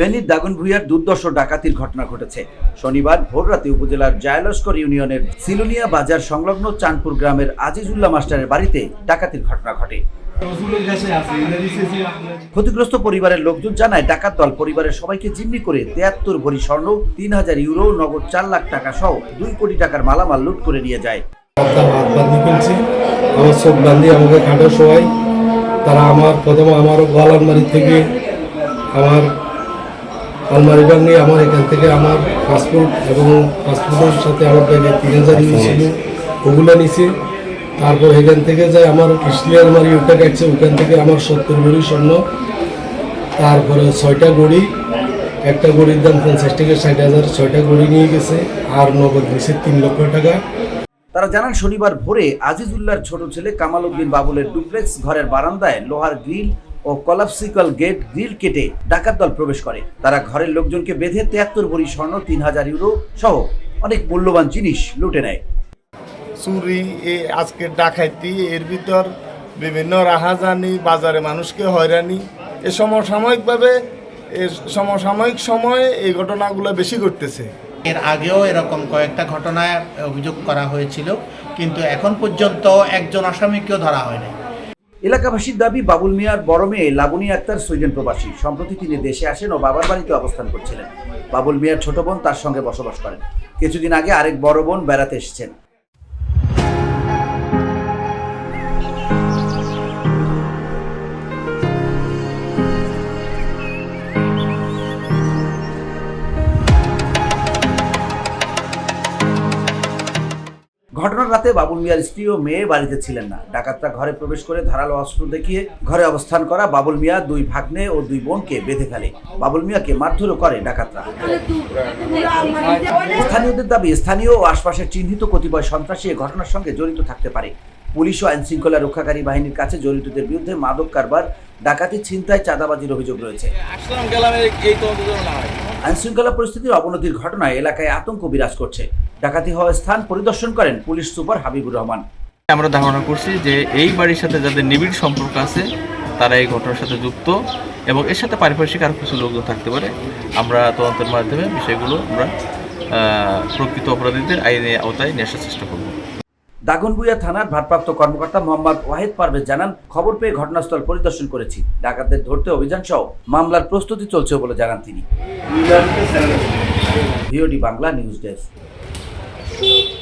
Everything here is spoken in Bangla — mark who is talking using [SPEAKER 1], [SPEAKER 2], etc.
[SPEAKER 1] ফেনীর দাগনভূঞার দুর্দর্শ ডাকাতির ঘটনা ঘটেছে। শনিবার ভোররাতে উপজেলার জায়লস্কর ইউনিয়নের সিলুনিয়া বাজার সংলগ্ন চাঁদপুর গ্রামের আজিজুল্লাহ মাস্টারের বাড়িতে ডাকাতির ঘটনা ঘটে। ক্ষতিগ্রস্ত পরিবারের লোকজন জানায়, ডাকাত দল পরিবারের সবাইকে জিম্মি করে তেয়াত্তর ভরি স্বর্ণ, তিন হাজার ইউরো, নগদ চার লাখ টাকা সহ দুই কোটি টাকার মালামাল লুট করে নিয়ে যায়।
[SPEAKER 2] তার আমার প্রথম আমার গোয়াল আলমারি থেকে আমার আলমারি ভাঙিয়ে আমার এখান থেকে আমার পাসপোর্ট এবং পাসপোর্টের সাথে আমার ব্যাগে তিন হাজার ছিল ওগুলো নিছে। তারপর এখান থেকে যায় আমার স্টিল আলমারি ওটা গেছে ওখান থেকে আমার সত্তর ভরি স্বর্ণ। তারপরে ছয়টা গড়ি একটা গড়ির দাম পঞ্চাশ থেকে ষাট হাজার ছয়টা গড়ি নিয়ে গেছে আর নগদ নিছে তিন লক্ষ টাকা।
[SPEAKER 1] তারা জানান শনিবার ভোরে আজিজুল্লাহর ছোট ছেলে কামাল উদ্দিন বাবুলের ডুপ্লেক্স ঘরের বারান্দায় লোহার গ্রিল ও কলাপসিকল গেট গ্রিল কেটে ডাকাত দল প্রবেশ করে। তারা ঘরের লোকজনকে বেঁধে তিয়াত্তর ভরি স্বর্ণ তিন হাজার ইউরো সহ অনেক মূল্যবান জিনিস লুটে নেয়।
[SPEAKER 3] চুরি এ আজকে ডাকাইতি এর ভিতর বিভিন্ন রাহাজানি বাজারে মানুষকে হয়রানি। এ সমসাময়িকভাবে এ সমসাময়িক সময়ে এই ঘটনাগুলো বেশি ঘটতেছে।
[SPEAKER 4] এর আগেও এরকম কয়েকটা ঘটনায় অভিযোগ করা হয়েছিল কিন্তু এখন পর্যন্ত একজন আসামিকেও ধরা হয়নি।
[SPEAKER 1] এলাকাবাসীর দাবি, বাবুল মিয়ার বড় মেয়ে লাবণী আক্তার সুইডেন প্রবাসী। সম্প্রতি তিনি দেশে আসেন ও বাবার বাড়িতে অবস্থান করছিলেন। বাবুল মিয়ার ছোট বোন তার সঙ্গে বসবাস করেন। কিছুদিন আগে আরেক বড় বোন বেড়াতে এসেছেন। ঘটনার রাতে বাবুল মিয়ার স্ত্রী ও মেয়ে বাড়িতে ছিলেন না। ডাকাতরা ঘরে প্রবেশ করে ধারালো অস্ত্র দেখিয়ে ঘরে অবস্থান করা বাবুল মিয়া দুই ভাগ্নে ও দুই বোনকে বেঁধে ফেলে। বাবুল মিয়াকে মারধরও করে ডাকাতরা। স্থানীয়দের দাবি স্থানীয় ও আশপাশের চিহ্নিত কতিপয় সন্ত্রাসী এ ঘটনার সঙ্গে জড়িত থাকতে পারে। পুলিশ ও আইন শৃঙ্খলা রক্ষাকারী বাহিনীর কাছে জড়িতদের বিরুদ্ধে মাদক কারবার ডাকাতি ছিনতাই চাঁদাবাজির অভিযোগ রয়েছে। আইন শৃঙ্খলা পরিস্থিতির অবনতির ঘটনায় এলাকায় আতঙ্ক বিরাজ করছে। ডাকাতি হওয়া স্থান পরিদর্শন করেন পুলিশ সুপার হাবিবুর রহমান।
[SPEAKER 5] আমরা ধারণা করছি যে এই বাড়ির সাথে যাদের নিবিড় সম্পর্ক আছে তারা এই ঘটনার সাথে যুক্ত এবং এর সাথে পারিপার্শ্বিক আরও কিছু লোকজন থাকতে পারে। আমরা তদন্তের মাধ্যমে বিষয়গুলো আমরা প্রকৃত অপরাধীদের আইনে আওতায় নিয়ে আসার চেষ্টা করব।
[SPEAKER 1] দাগনভূঞা থানার ভারপ্রাপ্ত কর্মকর্তা মোহাম্মদ ওয়াহিদ পারভেজ জানান খবর পেয়ে ঘটনাস্থল পরিদর্শন করেছি। ডাকাতদের ধরতে অভিযান সহ মামলার প্রস্তুতি চলছে বলে জানান তিনি। VOD Bangla news desk. Thank you.